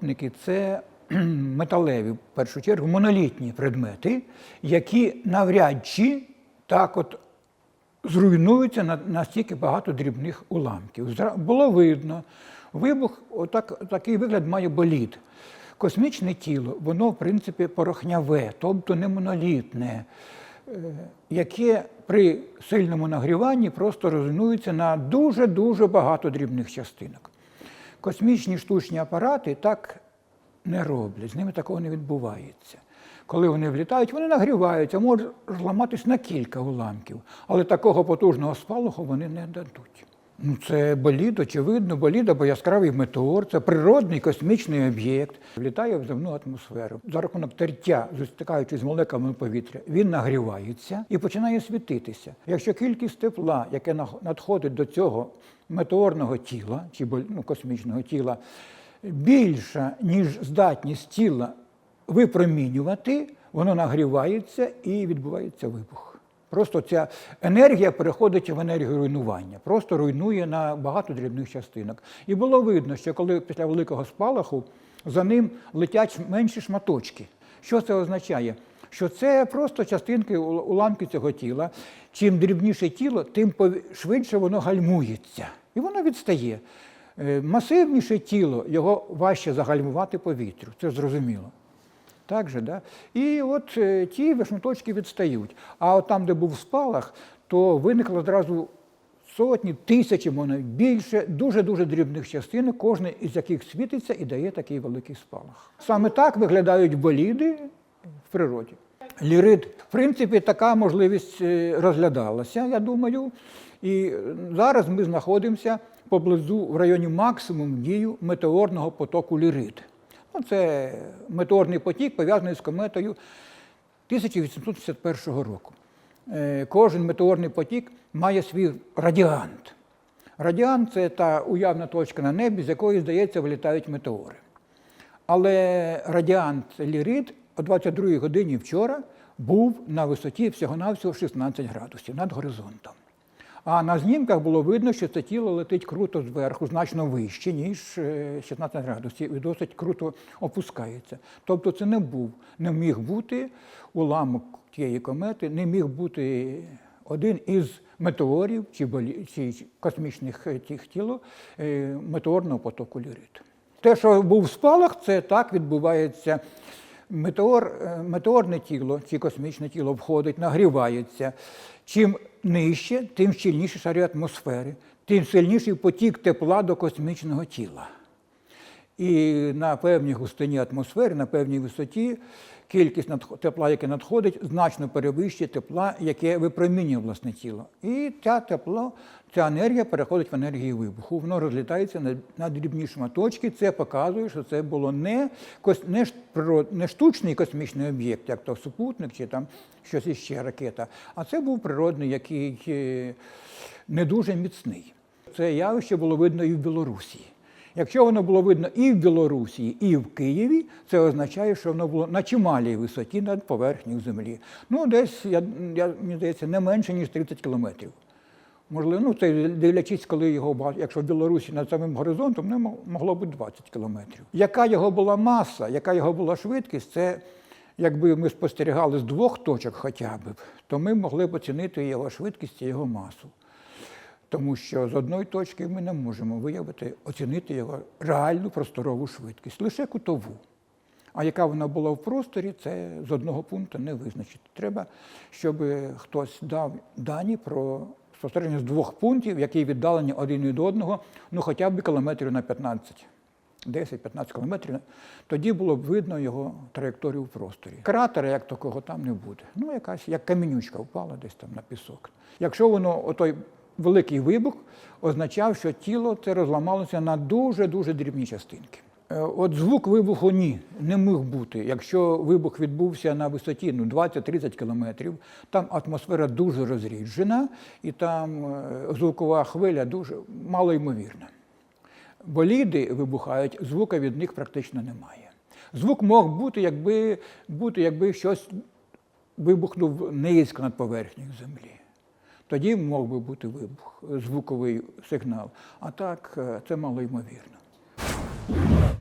супутники це металеві, в першу чергу, монолітні предмети, які навряд чи так от зруйнуються на настільки багато дрібних уламків. Було видно, вибух, отак, такий вигляд має болід. Космічне тіло, воно, в принципі, порохняве, тобто не монолітне, е, яке при сильному нагріванні просто руйнується на дуже-дуже багато дрібних частинок. Космічні штучні апарати так не роблять, з ними такого не відбувається. Коли вони влітають, вони нагріваються, можуть зламатись на кілька уламків, але такого потужного спалаху вони не дадуть. Ну, це болід, очевидно, болід або яскравий метеор, це природний космічний об'єкт, влітає в земну атмосферу. За рахунок тертя, зостикаючись з молекулами повітря, він нагрівається і починає світитися. Якщо кількість тепла, яке надходить до цього метеорного тіла чи ну, космічного тіла, більша, ніж здатність тіла випромінювати, воно нагрівається і відбувається вибух. Просто ця енергія переходить в енергію руйнування, просто руйнує на багато дрібних частинок. І було видно, що коли після великого спалаху за ним летять менші шматочки. Що це означає? Що це просто частинки уламки цього тіла. Чим дрібніше тіло, тим швидше воно гальмується. І воно відстає. Е, Масивніше тіло, його важче загальмувати повітрю. Це зрозуміло. Так же, да? І от е, ті вишнуточки відстають. А от там, де був спалах, то виникло одразу сотні, тисячі, може навіть більше, дуже-дуже дрібних частинок, кожна із яких світиться і дає такий великий спалах. Саме так виглядають боліди в природі. Лірид, в принципі, така можливість е, розглядалася, я думаю. І е, зараз ми знаходимося поблизу в районі максимум дію метеорного потоку лірид. Ну, це метеорний потік, пов'язаний з кометою 1861 року. Е, Кожен метеорний потік має свій радіант. Радіант це та уявна точка на небі, з якої, здається, вилітають метеори. Але радіант Лірид о 22 годині вчора був на висоті всього-навсього 16 градусів над горизонтом. А на знімках було видно, що це тіло летить круто зверху, значно вище, ніж е, 16 градусів, і досить круто опускається. Тобто це не був, не міг бути уламок тієї комети, не міг бути один із метеорів чи, чи космічних е, тих тіло е, метеорного потоку Лірид. Те, що був спалах, це так відбувається. Метеор, е, метеорне тіло чи космічне тіло входить, нагрівається. Чим нижче, тим щільніше шари атмосфери, тим сильніший потік тепла до космічного тіла. І на певній густині атмосфери, на певній висоті, кількість тепла, яке надходить, значно перевищує тепла, яке випромінює власне тіло. І ця тепло, ця енергія переходить в енергію вибуху. Воно розлітається на, на дрібні шматочки. Це показує, що це було не, не, природ- не штучний космічний об'єкт, як то супутник чи там щось іще ракета, а це був природний, який е, не дуже міцний. Це явище було видно і в Білорусі. Якщо воно було видно і в Білорусі, і в Києві, це означає, що воно було на чималій висоті над поверхнею землі. Ну, десь, я, я, мені здається, не менше, ніж 30 кілометрів. Можливо, ну це дивлячись, коли його ба- якщо в Білорусі над самим горизонтом, не могло бути 20 кілометрів. Яка його була маса, яка його була швидкість, це якби ми спостерігали з двох точок хоча б, то ми могли б оцінити його швидкість і його масу. Тому що з одної точки ми не можемо виявити, оцінити його реальну просторову швидкість, лише кутову. А яка вона була в просторі, це з одного пункту не визначити. Треба, щоб хтось дав дані про спостереження з двох пунктів, які віддалені один від одного, ну хоча б кілометрів на 15. 10-15 кілометрів, тоді було б видно його траєкторію в просторі. Кратера як такого там не буде. Ну, якась як камінючка впала десь там на пісок. Якщо воно, отой великий вибух, означав, що тіло це розламалося на дуже-дуже дрібні частинки. Е, От звук вибуху ні, не міг бути. Якщо вибух відбувся на висоті ну, 20-30 кілометрів, там атмосфера дуже розріджена, і там е, звукова хвиля дуже малоймовірна. Боліди вибухають, звука від них практично немає. Звук мог бути, якби, бути, якби щось вибухнув низько над поверхнею землі. Тоді мог би бути вибух, звуковий сигнал. А так, це це малоймовірно.